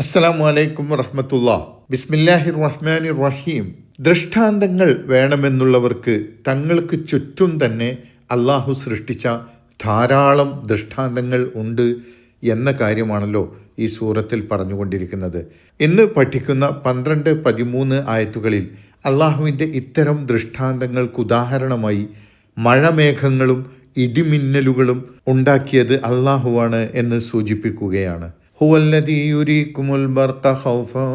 അസ്സലാമു അലൈക്കും വറഹമത്തുള്ള. ബിസ്മില്ലാഹിർ റഹ്മാനിർ റഹീം ദൃഷ്ടാന്തങ്ങൾ വേണമെന്നുള്ളവർക്ക് തങ്ങൾക്ക് ചുറ്റും തന്നെ അള്ളാഹു സൃഷ്ടിച്ച ധാരാളം ദൃഷ്ടാന്തങ്ങൾ ഉണ്ട് എന്ന കാര്യമാണല്ലോ ഈ സൂറത്തിൽ പറഞ്ഞുകൊണ്ടിരിക്കുന്നത്. ഇന്ന് പഠിക്കുന്ന പന്ത്രണ്ട് പതിമൂന്ന് ആയത്തുകളിൽ അള്ളാഹുവിന്റെ ഇത്തരം ദൃഷ്ടാന്തങ്ങൾക്ക് ഉദാഹരണമായി മഴമേഘങ്ങളും ഇടിമിന്നലുകളും ഉണ്ടാക്കിയത് അള്ളാഹുവാണ് എന്ന് സൂചിപ്പിക്കുകയാണ്. هو الذي يريكم البرق خوفا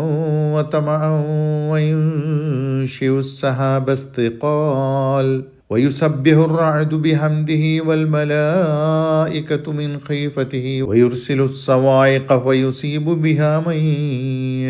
وطمعا وينشئ السحاب الثقال ويسبح الرعد بحمده والملائكة من خيفته ويرسل الصواعق فيصيب بها من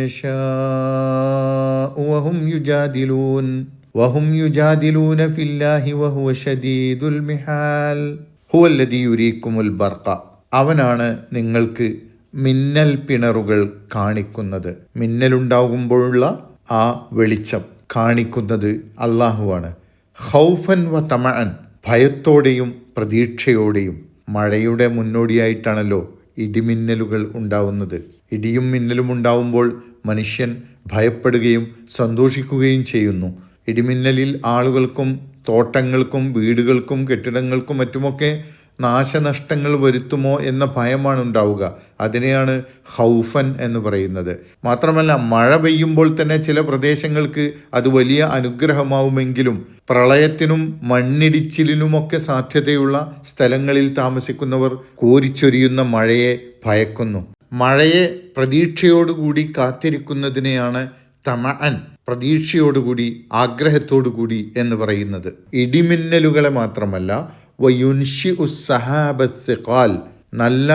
يشاء وهم يجادلون وهم يجادلون في الله وهو شديد المحال هو الذي يريكم البرق അവനാണ് നിങ്ങൾക്ക് മിന്നൽ പിണറുകൾ കാണിക്കുന്നത്. മിന്നലുണ്ടാകുമ്പോഴുള്ള ആ വെളിച്ചം കാണിക്കുന്നത് അള്ളാഹുവാണ് ഹൗഫൻ വ തമഅൻ ഭയത്തോടെയും പ്രതീക്ഷയോടെയും. മഴയുടെ മുന്നോടിയായിട്ടാണല്ലോ ഇടിമിന്നലുകൾ ഉണ്ടാവുന്നത്. ഇടിയും മിന്നലും ഉണ്ടാവുമ്പോൾ മനുഷ്യൻ ഭയപ്പെടുകയും സന്തോഷിക്കുകയും ചെയ്യുന്നു. ഇടിമിന്നലിൽ ആളുകൾക്കും തോട്ടങ്ങൾക്കും വീടുകൾക്കും കെട്ടിടങ്ങൾക്കും മറ്റുമൊക്കെ നാശനഷ്ടങ്ങൾ വരുത്തുമോ എന്ന ഭയമാണ് ഉണ്ടാവുക. അതിനെയാണ് ഹൗഫൻ എന്ന് പറയുന്നത്. മാത്രമല്ല മഴ പെയ്യുമ്പോൾ തന്നെ ചില പ്രദേശങ്ങൾക്ക് അത് വലിയ അനുഗ്രഹമാവുമെങ്കിലും പ്രളയത്തിനും മണ്ണിടിച്ചിലിനുമൊക്കെ സാധ്യതയുള്ള സ്ഥലങ്ങളിൽ താമസിക്കുന്നവർ കോരിച്ചൊരിയുന്ന മഴയെ ഭയക്കുന്നു. മഴയെ പ്രതീക്ഷയോടുകൂടി കാത്തിരിക്കുന്നതിനെയാണ് തമഅൻ പ്രതീക്ഷയോടുകൂടി ആഗ്രഹത്തോടുകൂടി എന്ന് പറയുന്നത്. ഇടിമിന്നലുകളെ മാത്രമല്ല വയുൻഷി ഉസ്സഹാബത്തിക്കാൽ നല്ല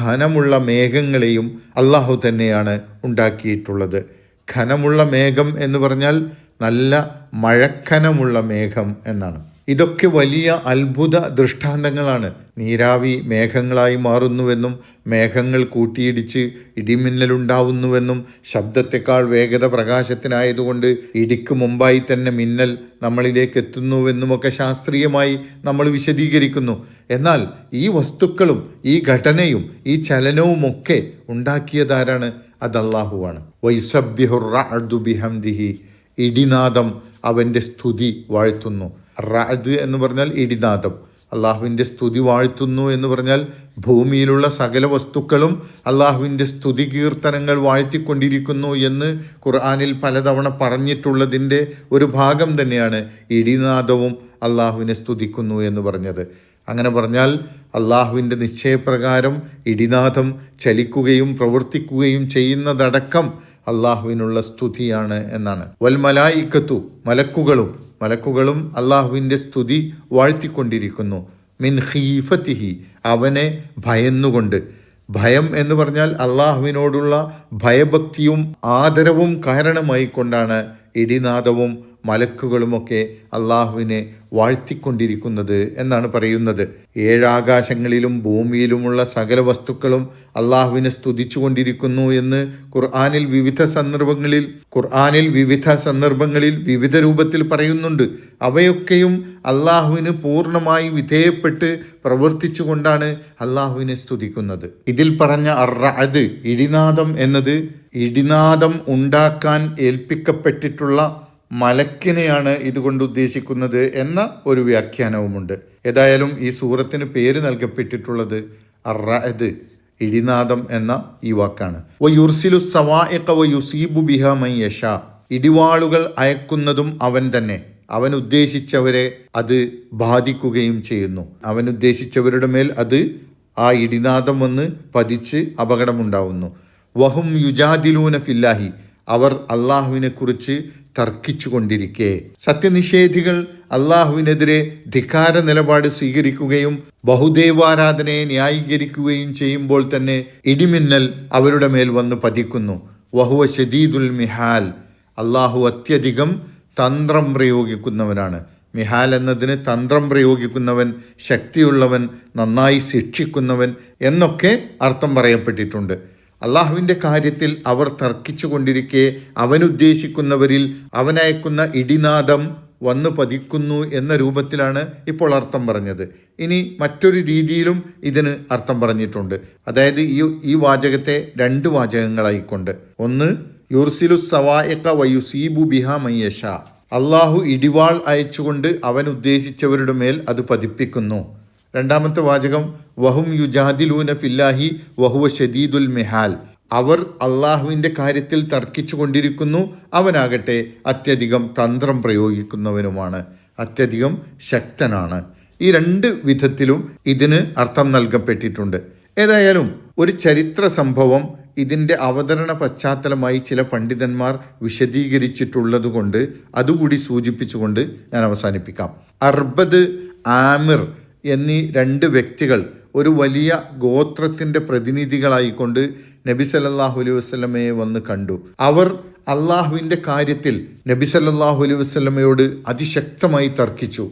ഘനമുള്ള മേഘങ്ങളെയും അള്ളാഹു തന്നെയാണ് ഉണ്ടാക്കിയിട്ടുള്ളത്. ഘനമുള്ള മേഘം എന്ന് പറഞ്ഞാൽ നല്ല മഴക്കനമുള്ള മേഘം എന്നാണ്. ഇതൊക്കെ വലിയ അത്ഭുത ദൃഷ്ടാന്തങ്ങളാണ്. നീരാവി മേഘങ്ങളായി മാറുന്നുവെന്നും മേഘങ്ങൾ കൂട്ടിയിടിച്ച് ഇടിമിന്നലുണ്ടാവുന്നുവെന്നും ശബ്ദത്തെക്കാൾ വേഗത പ്രകാശത്തിനായതുകൊണ്ട് ഇടിക്ക് മുമ്പായി തന്നെ മിന്നൽ നമ്മളിലേക്ക് എത്തുന്നുവെന്നുമൊക്കെ ശാസ്ത്രീയമായി നമ്മൾ വിശദീകരിക്കുന്നു. എന്നാൽ ഈ വസ്തുക്കളും ഈ ഘടനയും ഈ ചലനവും ചലനവുമൊക്കെ ഉണ്ടാക്കിയതാരാണ്? അത് അള്ളാഹുവാണ് വൈസബ്യഹുറഅദുബിഹംദിഹി ഇടിനാദം അവന്റെ സ്തുതി വാഴ്ത്തുന്നു. റാദ് എന്ന് പറഞ്ഞാൽ ഇടിനാദം. അള്ളാഹുവിന്റെ സ്തുതി വാഴ്ത്തുന്നു എന്ന് പറഞ്ഞാൽ ഭൂമിയിലുള്ള സകല വസ്തുക്കളും അള്ളാഹുവിന്റെ സ്തുതി കീർത്തനങ്ങൾ വാഴ്ത്തിക്കൊണ്ടിരിക്കുന്നു എന്ന് ഖുർആാനിൽ പലതവണ പറഞ്ഞിട്ടുള്ളതിന്റെ ഒരു ഭാഗം തന്നെയാണ് ഇടിനാദവും അള്ളാഹുവിനെ സ്തുതിക്കുന്നു എന്ന് പറഞ്ഞത്. അങ്ങനെ പറഞ്ഞാൽ അള്ളാഹുവിന്റെ നിശ്ചയപ്രകാരം ഇടിനാഥം ചലിക്കുകയും പ്രവർത്തിക്കുകയും ചെയ്യുന്നതടക്കം അള്ളാഹുവിനുള്ള സ്തുതിയാണ് എന്നാണ്. വൽമലായിക്കത്തു മലക്കുകളും മലക്കുകളും അള്ളാഹുവിന്റെ സ്തുതി വാഴ്ത്തിക്കൊണ്ടിരിക്കുന്നു. മിൻ ഖീഫത്തിഹി അവനെ ഭയന്നുകൊണ്ട്. ഭയം എന്ന് പറഞ്ഞാൽ അള്ളാഹുവിനോടുള്ള ഭയഭക്തിയും ആദരവും കാരണമായി കൊണ്ടാണ് ഇടിനാദവും മലക്കുകളുമൊക്കെ അള്ളാഹുവിനെ വാഴ്ത്തിക്കൊണ്ടിരിക്കുന്നത് എന്നാണ് പറയുന്നത്. ഏഴാകാശങ്ങളിലും ഭൂമിയിലുമുള്ള സകല വസ്തുക്കളും അള്ളാഹുവിനെ സ്തുതിച്ചുകൊണ്ടിരിക്കുന്നു എന്ന് ഖുർആാനിൽ വിവിധ സന്ദർഭങ്ങളിൽ ഖുർആാനിൽ വിവിധ സന്ദർഭങ്ങളിൽ വിവിധ രൂപത്തിൽ പറയുന്നുണ്ട്. അവയൊക്കെയും അള്ളാഹുവിന് പൂർണമായി വിധേയപ്പെട്ട് പ്രവർത്തിച്ചുകൊണ്ടാണ് അള്ളാഹുവിനെ സ്തുതിക്കുന്നത്. ഇതിൽ പറഞ്ഞ അർറഅദ് ഇടിനാദം എന്നത് ഇടിനാദം ഉണ്ടാക്കാൻ ഏൽപ്പിക്കപ്പെട്ടിട്ടുള്ള മലക്കിനെയാണ് ഇതുകൊണ്ട് ഉദ്ദേശിക്കുന്നത് എന്ന ഒരു വ്യാഖ്യാനവുമുണ്ട്. ഏതായാലും ഈ സൂറത്തിന് പേര് നൽകപ്പെട്ടിട്ടുള്ളത് അറഅദ് ഇടിനാദം എന്ന ഈ വാക്കാണ്. സവാഇഖ ഇടിവാളുകൾ അയക്കുന്നതും അവൻ തന്നെ. അവൻ ഉദ്ദേശിച്ചവരെ അത് ബാധിക്കുകയും ചെയ്യുന്നു. അവൻ ഉദ്ദേശിച്ചവരുടെ മേൽ അത് ആ ഇടിനാദം വന്ന് പതിച്ച് അപകടമുണ്ടാവുന്നു. വഹും യുജാദിലൂന ഫില്ലാഹി. അവർ അള്ളാഹുവിനെ കുറിച്ച് തർക്കിച്ചു കൊണ്ടിരിക്കെ സത്യനിഷേധികൾ അള്ളാഹുവിനെതിരെ ധിക്കാര നിലപാട് സ്വീകരിക്കുകയും ബഹുദൈവാരാധനയെ ന്യായീകരിക്കുകയും ചെയ്യുമ്പോൾ തന്നെ ഇടിമിന്നൽ അവരുടെ മേൽ വന്ന് പതിക്കുന്നു. വഹുവ ഷദീദുൽ മിഹാൽ. അള്ളാഹു അത്യധികം തന്ത്രം പ്രയോഗിക്കുന്നവനാണ്. മിഹാൽ എന്നതിന് തന്ത്രം പ്രയോഗിക്കുന്നവൻ ശക്തിയുള്ളവൻ നന്നായി ശിക്ഷിക്കുന്നവൻ എന്നൊക്കെ അർത്ഥം പറയപ്പെട്ടിട്ടുണ്ട്. അള്ളാഹുവിന്റെ കാര്യത്തിൽ അവർ തർക്കിച്ചു കൊണ്ടിരിക്കെ അവനുദ്ദേശിക്കുന്നവരിൽ അവനയക്കുന്ന ഇടിനാദം വന്നു പതിക്കുന്നു എന്ന രൂപത്തിലാണ് ഇപ്പോൾ അർത്ഥം പറഞ്ഞത്. ഇനി മറ്റൊരു രീതിയിലും ഇതിന് അർത്ഥം പറഞ്ഞിട്ടുണ്ട്. അതായത് ഈ ഈ വാചകത്തെ രണ്ട് വാചകങ്ങളായിക്കൊണ്ട്. ഒന്ന് യുർസിലു സവായക്ക വയുസീബു ബിഹ മയ്യഷ അള്ളാഹു ഇടിവാൾ അയച്ചുകൊണ്ട് അവൻ ഉദ്ദേശിച്ചവരുടെ മേൽ അത് പതിപ്പിക്കുന്നു. രണ്ടാമത്തെ വാചകം വഹും യുജാദിലൂന ഫില്ലാഹി വഹുവ ഷദീദുൽ മെഹാൽ. അവർ അള്ളാഹുവിന്റെ കാര്യത്തിൽ തർക്കിച്ചു കൊണ്ടിരിക്കുന്നു അവനാകട്ടെ അത്യധികം തന്ത്രം പ്രയോഗിക്കുന്നവനുമാണ്. അത്യധികം ശക്തനാണ്. ഈ രണ്ട് വിധത്തിലും ഇതിന് അർത്ഥം നൽകപ്പെട്ടിട്ടുണ്ട്. ഏതായാലും ഒരു ചരിത്ര സംഭവം ഇതിന്റെ അവതരണ പശ്ചാത്തലമായി ചില പണ്ഡിതന്മാർ വിശദീകരിച്ചിട്ടുള്ളത് അതുകൂടി സൂചിപ്പിച്ചുകൊണ്ട് ഞാൻ അവസാനിപ്പിക്കാം. അർബദ് ആമിർ എന്നീ രണ്ട് വ്യക്തികൾ ഒരു വലിയ ഗോത്രത്തിന്റെ പ്രതിനിധികളായിക്കൊണ്ട് നബി സല്ലാഹു അലൈഹി വസ്ലമയെ വന്ന് കണ്ടു. അവർ അള്ളാഹുവിന്റെ കാര്യത്തിൽ നബി സല്ലാഹു അലൈഹി വസ്ലമയോട് അതിശക്തമായി തർക്കിച്ചു.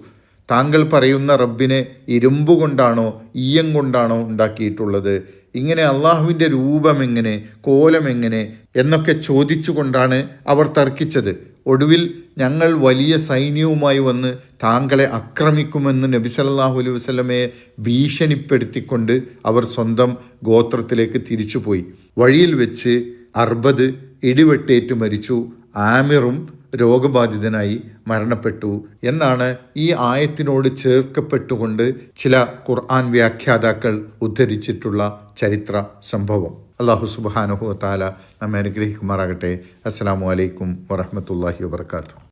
താങ്കൾ പറയുന്ന റബ്ബിനെ ഇരുമ്പ് കൊണ്ടാണോ ഈയം കൊണ്ടാണോ ഉണ്ടാക്കിയിട്ടുള്ളത്? ഇങ്ങനെ അള്ളാഹുവിന്റെ രൂപം എങ്ങനെ കോലം എങ്ങനെ എന്നൊക്കെ ചോദിച്ചുകൊണ്ടാണ് അവർ തർക്കിച്ചത്. ഒടുവിൽ ഞങ്ങൾ വലിയ സൈന്യവുമായി വന്ന് താങ്കളെ ആക്രമിക്കുമെന്ന് നബി സല്ലാഹു അലൈഹി വസ്ലമയെ ഭീഷണിപ്പെടുത്തിക്കൊണ്ട് അവർ സ്വന്തം ഗോത്രത്തിലേക്ക് തിരിച്ചുപോയി. വഴിയിൽ വെച്ച് അർബദ് ഇടിവെട്ടേറ്റ് മരിച്ചു. ആമിറും രോഗബാധിതനായി മരണപ്പെട്ടു. എന്നാണ് ഈ ആയത്തിനോട് ചേർക്കപ്പെട്ടുകൊണ്ട് ചില ഖുർആൻ വ്യാഖ്യാതാക്കൾ ഉദ്ധരിച്ചിട്ടുള്ള ചരിത്ര സംഭവം. അള്ളാഹു സുബാനുഹു താല നമ്മെ അനുഗ്രഹിക്കുമാറാകട്ടെ അസ്സാം വലൈക്കും വറഹമത്തല്ലാഹി വാത്തു